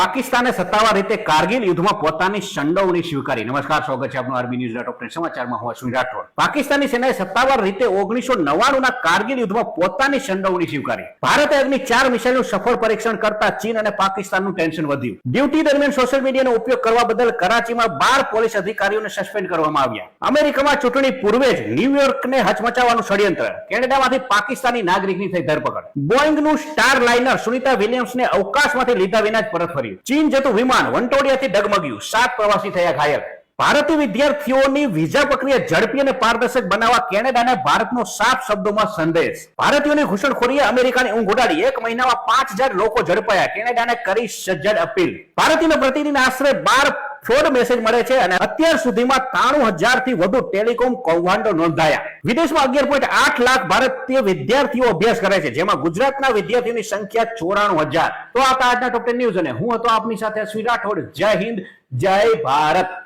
પાકિસ્તાને સત્તાવાર રીતે કારગિલ યુદ્ધમાં પોતાની સંડોવણી સ્વીકારી. નમસ્કાર, સ્વાગત છે આપનું આર્મી ન્યૂઝ ડોટ ઓપરેશન સમાચારમાં. હું અશ્વિન રાઠોડ પાકિસ્તાની સેનાએ સત્તાવાર રીતે ઓગણીસો નવ્વાણું ના કારગિલ યુદ્ધમાં પોતાની સંડોવણી સ્વીકારી. ભારતે અગ્નિ ચાર મિસાઇલનું સફળ પરીક્ષણ કરતા ચીન અને પાકિસ્તાનનું ટેન્શન વધ્યું. ડ્યુટી દરમિયાન સોશિયલ મીડિયાનો ઉપયોગ કરવા બદલ કરાચીમાં બાર પોલીસ અધિકારીઓને સસ્પેન્ડ કરવામાં આવ્યા. અમેરિકામાં ચૂંટણી પૂર્વે જ ન્યુયોર્કને હચમચાવવાનું ષડયંત્ર. કેનેડામાંથી પાકિસ્તાની નાગરિકની થઈ ધરપકડ. બોઇંગનું સ્ટાર લાઇનર સુનિતા વિલિયમ્સને અવકાશમાંથી લીધા વિના જ પરત ફર્યું ચીન જતું વિમાન વંટોડિયાથી ડગમગ્યું. સાત પ્રવાસી થયા ઘાયલ. ભારતીય વિદ્યાર્થીઓની વિઝા પ્રક્રિયા ઝડપી અને પારદર્શક બનાવવા કેનેડાને ભારતનો સાફ શબ્દોમાં સંદેશ. ભારતીયોની ઘૂસણખોરીએ અમેરિકાની ઊંઘ ઉડાડી. એક મહિનામાં પાંચ હજાર લોકો ઝડપાયા. કેનેડાને કરી સજ્જડ અપીલ. ભારતીય પ્રતિદિન આશરે બાર ફ્રોડ મેસેજ મળે છે અને અત્યાર સુધીમાં ત્રાણું હજારથી વધુ ટેલિકોમ કૌભાંડો નોંધાયા. વિદેશમાં અગિયાર પોઈન્ટ આઠ લાખ ભારતીય વિદ્યાર્થીઓ અભ્યાસ કરે છે, જેમાં ગુજરાતના વિદ્યાર્થીઓની સંખ્યા ચોરાણું હજાર. તો આ આજના ટોપ ટેન ન્યૂઝ અને હું હતો આપની સાથે શ્રી રાઠોડ. જય હિન્દ, જય ભારત.